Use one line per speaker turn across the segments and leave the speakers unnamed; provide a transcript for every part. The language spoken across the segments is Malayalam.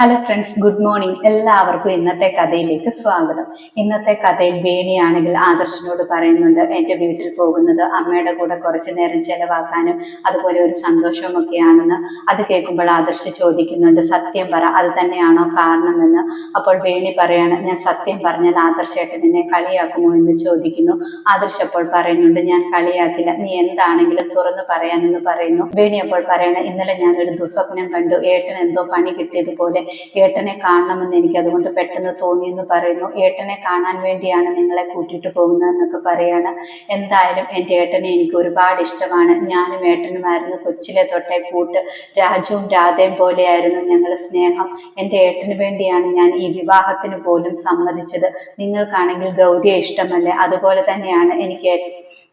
ഹലോ ഫ്രണ്ട്സ് ഗുഡ് മോർണിംഗ് എല്ലാവർക്കും ഇന്നത്തെ കഥയിലേക്ക് സ്വാഗതം. ഇന്നത്തെ കഥയിൽ വേണിയാണെങ്കിൽ ആദർശനോട് പറയുന്നുണ്ട് എന്റെ വീട്ടിൽ പോകുന്നത് അമ്മയുടെ കൂടെ കുറച്ചു നേരം ചെലവാക്കാനും അതുപോലെ ഒരു സന്തോഷമൊക്കെയാണെന്ന് അത് കേൾക്കുമ്പോൾ ആദർശ് ചോദിക്കുന്നുണ്ട് സത്യം പറ അത് തന്നെയാണോ കാരണമെന്ന്? അപ്പോൾ വേണി പറയാണ് ഞാൻ സത്യം പറഞ്ഞാൽ ആദർശേട്ടൻ എന്നെ കളിയാക്കുമോ എന്ന് ചോദിക്കുന്നു. ആദർശ് അപ്പോൾ പറയുന്നുണ്ട് ഞാൻ കളിയാക്കില്ല നീ എന്താണെങ്കിലും തുറന്നു പറയാനെന്ന് പറയുന്നു. വേണി അപ്പോൾ പറയണ ഇന്നലെ ഞാനൊരു ദുസ്വപ്നം കണ്ടു ഏട്ടൻ എന്തോ പണി കിട്ടിയതുപോലെ ഏട്ടനെ കാണണമെന്ന് എനിക്ക് അതുകൊണ്ട് പെട്ടെന്ന് തോന്നി എന്ന് പറയുന്നു. ഏട്ടനെ കാണാൻ വേണ്ടിയാണ് നിങ്ങളെ കൂട്ടിയിട്ട് പോകുന്നതെന്നൊക്കെ പറയാണ്. എന്തായാലും എന്റെ ഏട്ടനെ എനിക്ക് ഒരുപാട് ഇഷ്ടമാണ്. ഞാനും ഏട്ടനുമായിരുന്നു. കൊച്ചിലെ തൊട്ടേ കൂട്ട് രാജുവും രാധയും പോലെയായിരുന്നു ഞങ്ങളുടെ സ്നേഹം. എന്റെ ഏട്ടന് വേണ്ടിയാണ് ഞാൻ ഈ വിവാഹത്തിന് പോലും സമ്മതിച്ചത്. നിങ്ങൾക്കാണെങ്കിൽ ഗൗരിയെ ഇഷ്ടമല്ലേ? അതുപോലെ തന്നെയാണ് എനിക്ക്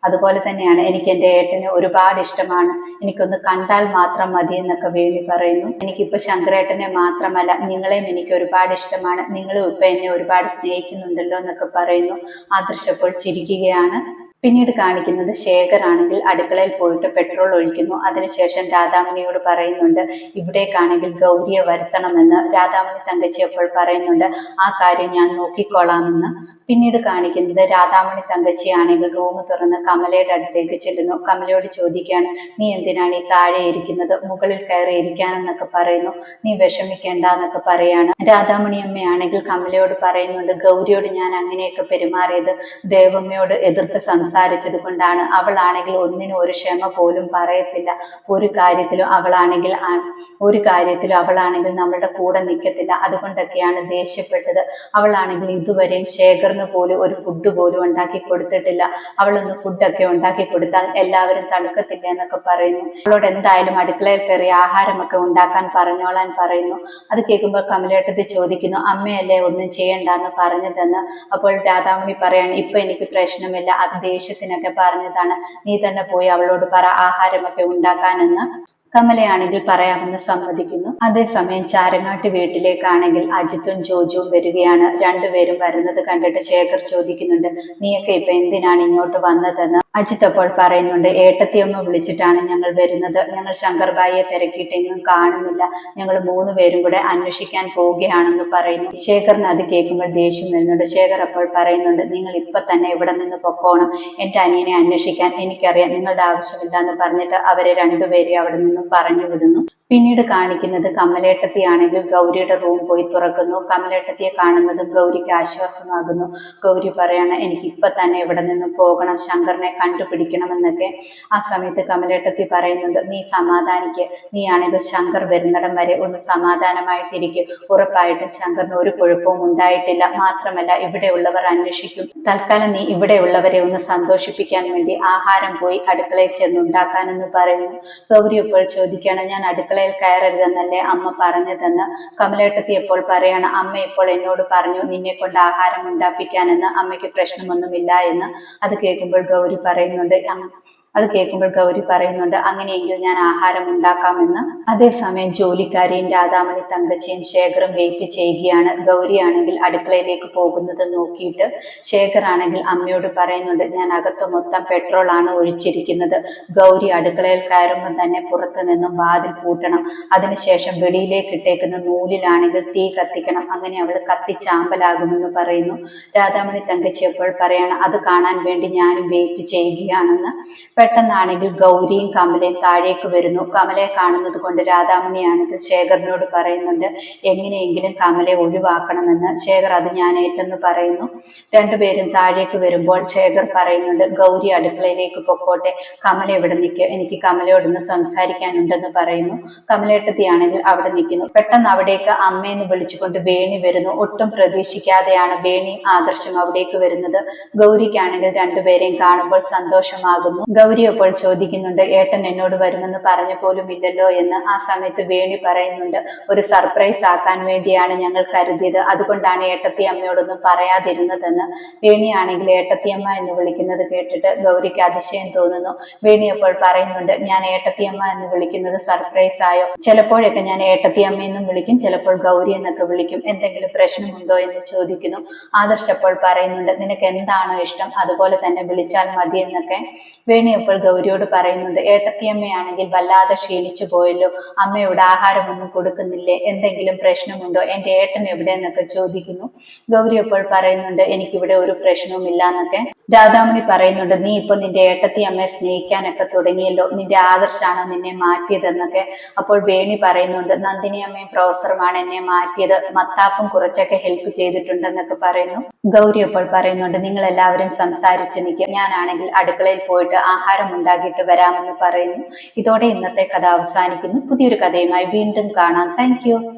അതുപോലെ തന്നെയാണ് എനിക്ക് എന്റെ ഏട്ടനെ ഒരുപാട് ഇഷ്ടമാണ്. എനിക്കൊന്ന് കണ്ടാൽ മാത്രം മതി എന്നൊക്കെ വേണ്ടി പറയുന്നു. എനിക്കിപ്പോ ശങ്കരേട്ടനെ മാത്രമല്ല നിങ്ങളെയും എനിക്ക് ഒരുപാട് ഇഷ്ടമാണ്. നിങ്ങളും ഇപ്പൊ എന്നെ ഒരുപാട് സ്നേഹിക്കുന്നുണ്ടല്ലോ എന്നൊക്കെ പറയുന്നു. ആദർശപ്പോൾ ചിരിക്കുകയാണ്. പിന്നീട് കാണിക്കുന്നത് ശേഖറാണെങ്കിൽ അടുക്കളയിൽ പോയിട്ട് പെട്രോൾ ഒഴിക്കുന്നു. അതിനുശേഷം രാധാമണിയോട് പറയുന്നുണ്ട് ഇവിടേക്കാണെങ്കിൽ ഗൗരിയെ വരുത്തണമെന്ന്. രാധാമണി തങ്കച്ചി അപ്പോൾ പറയുന്നുണ്ട് ആ കാര്യം ഞാൻ നോക്കിക്കോളാമെന്ന്. പിന്നീട് കാണിക്കുന്നത് രാധാമണി തങ്കച്ചിയാണെങ്കിൽ റൂം തുറന്ന് കമലയുടെ അടുത്തേക്ക് ചെല്ലുന്നു. കമലയോട് ചോദിക്കുകയാണ് നീ എന്തിനാണ് ഈ താഴെ ഇരിക്കുന്നത്? മുകളിൽ കയറി ഇരിക്കാനെന്നൊക്കെ പറയുന്നു. നീ വിഷമിക്കേണ്ട എന്നൊക്കെ പറയാണ്. രാധാമണി അമ്മയാണെങ്കിൽ കമലയോട് പറയുന്നുണ്ട് ഗൗരിയോട് ഞാൻ അങ്ങനെയൊക്കെ പെരുമാറിയത് ദേവമ്മയോട് എതിർത്ത് സംസാരിച്ചത് കൊണ്ടാണ്. അവളാണെങ്കിൽ ഒന്നിനും ഒരു ക്ഷമ പോലും പറയത്തില്ല. ഒരു കാര്യത്തിലും അവളാണെങ്കിൽ ഒരു കാര്യത്തിലും അവളാണെങ്കിൽ നമ്മളുടെ കൂടെ നിൽക്കത്തില്ല. അതുകൊണ്ടൊക്കെയാണ് ദേഷ്യപ്പെട്ടത്. അവളാണെങ്കിൽ ഇതുവരെയും ശേഖറിന് പോലും ഒരു ഫുഡ് പോലും ഉണ്ടാക്കി കൊടുത്തിട്ടില്ല. അവളൊന്ന് ഫുഡൊക്കെ ഉണ്ടാക്കി കൊടുത്താൽ എല്ലാവരും തണുക്കത്തില്ല എന്നൊക്കെ പറയുന്നു. അവളോട് എന്തായാലും അടുക്കളയിൽ കയറി ആഹാരമൊക്കെ ഉണ്ടാക്കാൻ പറഞ്ഞോളാൻ പറയുന്നു. അത് കേൾക്കുമ്പോൾ കമലേട്ടത്തി ചോദിക്കുന്നു അമ്മയല്ലേ ഒന്നും ചെയ്യണ്ടെന്ന് പറഞ്ഞതെന്ന്? അപ്പോൾ രാധാമണി പറയാണ് ഇപ്പൊ എനിക്ക് പ്രശ്നമില്ല. അത് ദേഷ്യത്തിനൊക്കെ പറഞ്ഞതാണ് നീ തന്നെ പോയി അവളോട് പറ ആഹാരമൊക്കെ ഉണ്ടാക്കാനെന്ന്. കമലയാണെങ്കിൽ പറയാമെന്ന് സമ്മതിക്കുന്നു. അതേസമയം ചാരങ്ങാട്ട് വീട്ടിലേക്കാണെങ്കിൽ അജിത്തും ജോജുവും വരികയാണ്. രണ്ടുപേരും വരുന്നത് കണ്ടിട്ട് ശേഖർ ചോദിക്കുന്നുണ്ട് നീയൊക്കെ ഇപ്പൊ എന്തിനാണ് ഇങ്ങോട്ട് വന്നതെന്ന്? അജിത്ത് അപ്പോൾ പറയുന്നുണ്ട് ഏട്ടത്തിയമ്മ വിളിച്ചിട്ടാണ് ഞങ്ങൾ വരുന്നത്. ഞങ്ങൾ ശങ്കർബായിയെ തിരക്കിയിട്ടെങ്കിലും കാണുന്നില്ല. ഞങ്ങൾ മൂന്ന് പേരും കൂടെ അന്വേഷിക്കാൻ പോവുകയാണെന്ന് പറയുന്നു. ശേഖറിന് അത് കേൾക്കുമ്പോൾ ദേഷ്യം വരുന്നുണ്ട്. ശേഖർ അപ്പോൾ പറയുന്നുണ്ട് നിങ്ങൾ ഇപ്പൊ തന്നെ ഇവിടെ നിന്ന് പൊക്കോണം. എന്റെ അനിയനെ അന്വേഷിക്കാൻ എനിക്കറിയാം. നിങ്ങളുടെ ആവശ്യമില്ല എന്ന് പറഞ്ഞിട്ട് അവരെ രണ്ടുപേരെ അവിടെ നിന്നും പറഞ്ഞു വിടുന്നു. പിന്നീട് കാണിക്കുന്നത് കമലേട്ടത്തിയാണെങ്കിൽ ഗൗരിയുടെ റൂം പോയി തുറക്കുന്നു. കമലേട്ടത്തിയെ കാണുന്നത് ഗൗരിക്ക് ആശ്വാസമാകുന്നു. ഗൗരി പറയാണ് എനിക്ക് ഇപ്പൊ തന്നെ ഇവിടെ നിന്ന് പോകണം. ശങ്കറിനെ കണ്ടുപിടിക്കണമെന്നൊക്കെ. ആ സമയത്ത് കമലേട്ടത്തി പറയുന്നുണ്ട് നീ സമാധാനിക്ക്. നീ ആണെങ്കിൽ ശങ്കർ വരുന്നിടം വരെ ഒന്ന് സമാധാനമായിട്ടിരിക്കും. ഉറപ്പായിട്ടും ശങ്കറിന് ഒരു കുഴപ്പവും ഉണ്ടായിട്ടില്ല. മാത്രമല്ല ഇവിടെയുള്ളവർ അന്വേഷിക്കും. തൽക്കാലം നീ ഇവിടെ ഉള്ളവരെ ഒന്ന് സന്തോഷിപ്പിക്കാൻ വേണ്ടി ആഹാരം പോയി അടുക്കളയിൽ ചെന്നുണ്ടാക്കാനെന്ന് പറയുന്നു. ഗൗരി ഇപ്പോൾ ചോദിക്കുകയാണ് ഞാൻ അടുക്കളയിൽ കയറരുതെന്നല്ലേ അമ്മ പറഞ്ഞതെന്ന് കമലേട്ടത്തി എപ്പോൾ പറയണം അമ്മ ഇപ്പോൾ എന്നോട് പറഞ്ഞു നിന്നെ കൊണ്ട് ആഹാരം ഉണ്ടാപ്പിക്കാനെന്ന് അമ്മയ്ക്ക് പ്രശ്നമൊന്നുമില്ല എന്ന്. അത് കേൾക്കുമ്പോൾ ഗൗരി പറയുന്നുണ്ട് "അമ്മ, അത് കേൾക്കുമ്പോൾ ഗൗരി പറയുന്നുണ്ട് അങ്ങനെയെങ്കിൽ ഞാൻ ആഹാരം ഉണ്ടാക്കാമെന്ന്. അതേസമയം ജോലിക്കാരിയും രാധാമണി തങ്കച്ചിയും ശേഖറും വെയിറ്റ് ചെയ്യുകയാണ്. ഗൗരിയാണെങ്കിൽ അടുക്കളയിലേക്ക് പോകുന്നത് നോക്കിയിട്ട് ശേഖർ ആണെങ്കിൽ അമ്മയോട് പറയുന്നുണ്ട് ഞാൻ അകത്ത് മൊത്തം പെട്രോൾ ആണ് ഒഴിച്ചിരിക്കുന്നത്. ഗൗരി അടുക്കളയിൽ കയറുമ്പോൾ തന്നെ പുറത്തു നിന്നും വാതിൽ പൂട്ടണം. അതിനുശേഷം വെളിയിലേക്ക് ഇട്ടേക്കുന്ന നൂലിലാണെങ്കിൽ തീ കത്തിക്കണം. അങ്ങനെ അവൾ കത്തിച്ചാമ്പലാകുമെന്ന് പറയുന്നു. രാധാമണി തങ്കച്ചി അപ്പോൾ പറയാണ് അത് കാണാൻ വേണ്ടി ഞാനും വെയിറ്റ് ചെയ്യുകയാണെന്ന്. പെട്ടെന്നാണെങ്കിൽ ഗൗരിയും കമലയും താഴേക്ക് വരുന്നു. കമലയെ കാണുന്നത് കൊണ്ട് രാധാമണിയാണെങ്കിൽ ശേഖറിനോട് പറയുന്നുണ്ട് എങ്ങനെയെങ്കിലും കമലയെ ഒഴിവാക്കണമെന്ന്. ശേഖർ അത് ഞാൻ ഏറ്റെന്ന് പറയുന്നു. രണ്ടുപേരും താഴേക്ക് വരുമ്പോൾ ശേഖർ പറയുന്നുണ്ട് ഗൗരി അടുക്കളയിലേക്ക് പൊക്കോട്ടെ. കമല ഇവിടെ നിൽക്കുക എനിക്ക് കമലയോടൊന്ന് സംസാരിക്കാനുണ്ടെന്ന് പറയുന്നു. കമലേട്ടത്തിയാണെങ്കിൽ അവിടെ നിൽക്കുന്നു പെട്ടെന്ന് അവിടേക്ക് അമ്മയെന്ന് വിളിച്ചുകൊണ്ട് വേണി വരുന്നു. ഒട്ടും പ്രതീക്ഷിക്കാതെയാണ് വേണിയും ആദർശം അവിടേക്ക് വരുന്നത്. ഗൗരിക്കാണെങ്കിൽ രണ്ടുപേരെയും കാണുമ്പോൾ സന്തോഷമാകുന്നു. ഗൗരി അപ്പോൾ ചോദിക്കുന്നുണ്ട് ഏട്ടൻ എന്നോട് വരുമെന്ന് പറഞ്ഞ പോലും ഇല്ലല്ലോ എന്ന്. ആ സമയത്ത് വേണി പറയുന്നുണ്ട് ഒരു സർപ്രൈസ് ആക്കാൻ വേണ്ടിയാണ് ഞങ്ങൾ കരുതിയത്. അതുകൊണ്ടാണ് ഏട്ടത്തി അമ്മയോടൊന്നും പറയാതിരുന്നതെന്ന്. വേണിയാണെങ്കിൽ ഏട്ടത്തിയമ്മ എന്ന് വിളിക്കുന്നത് കേട്ടിട്ട് ഗൗരിക്ക് അതിശയം തോന്നുന്നു. വേണി അപ്പോൾ പറയുന്നുണ്ട് ഞാൻ ഏട്ടത്തിയമ്മ എന്ന് വിളിക്കുന്നത് സർപ്രൈസ് ആയോ? ചിലപ്പോഴൊക്കെ ഞാൻ ഏട്ടത്തിയമ്മ എന്നും വിളിക്കും ചിലപ്പോൾ ഗൗരി എന്നൊക്കെ വിളിക്കും. എന്തെങ്കിലും പ്രശ്നമുണ്ടോ എന്ന് ചോദിക്കുന്നു. ആദർശ് അപ്പോൾ പറയുന്നുണ്ട് നിനക്ക് എന്താണോ ഇഷ്ടം അതുപോലെ തന്നെ വിളിച്ചാൽ മതി എന്നൊക്കെ വേണി അപ്പോൾ ഗൗരിയോട് പറയുന്നുണ്ട് ഏട്ടത്തിയമ്മയാണെങ്കിൽ വല്ലാതെ ക്ഷീണിച്ചു പോയല്ലോ അമ്മയുടെ ആഹാരമൊന്നും കൊടുക്കുന്നില്ലേ എന്തെങ്കിലും പ്രശ്നമുണ്ടോ എന്റെ ഏട്ടൻ എവിടെ എന്നൊക്കെ ചോദിക്കുന്നു. ഗൗരി അപ്പോൾ പറയുന്നുണ്ട് എനിക്കിവിടെ ഒരു പ്രശ്നവും ഇല്ല എന്നൊക്കെ. രാധാമണി പറയുന്നുണ്ട് നീ ഇപ്പൊ നിന്റെ ഏട്ടത്തി അമ്മയെ സ്നേഹിക്കാനൊക്കെ തുടങ്ങിയല്ലോ നിന്റെ ആദർശാണ് നിന്നെ മാറ്റിയതെന്നൊക്കെ. അപ്പോൾ വേണി പറയുന്നുണ്ട് നന്ദിനി അമ്മയും പ്രൊഫസറുമാണ് എന്നെ മാറ്റിയത് മത്താപ്പും കുറച്ചൊക്കെ ഹെൽപ്പ് ചെയ്തിട്ടുണ്ടെന്നൊക്കെ പറയുന്നു. ഗൗരി അപ്പോൾ പറയുന്നുണ്ട് നിങ്ങൾ എല്ലാവരും സംസാരിച്ചു നിൽക്കുക ഞാനാണെങ്കിൽ അടുക്കളയിൽ പോയിട്ട് ആഹാരം ഉണ്ടാക്കിയിട്ട് വരാമെന്ന് പറയുന്നു. ഇതോടെ ഇന്നത്തെ കഥ അവസാനിക്കുന്നു. പുതിയൊരു കഥയുമായി വീണ്ടും കാണാം. താങ്ക്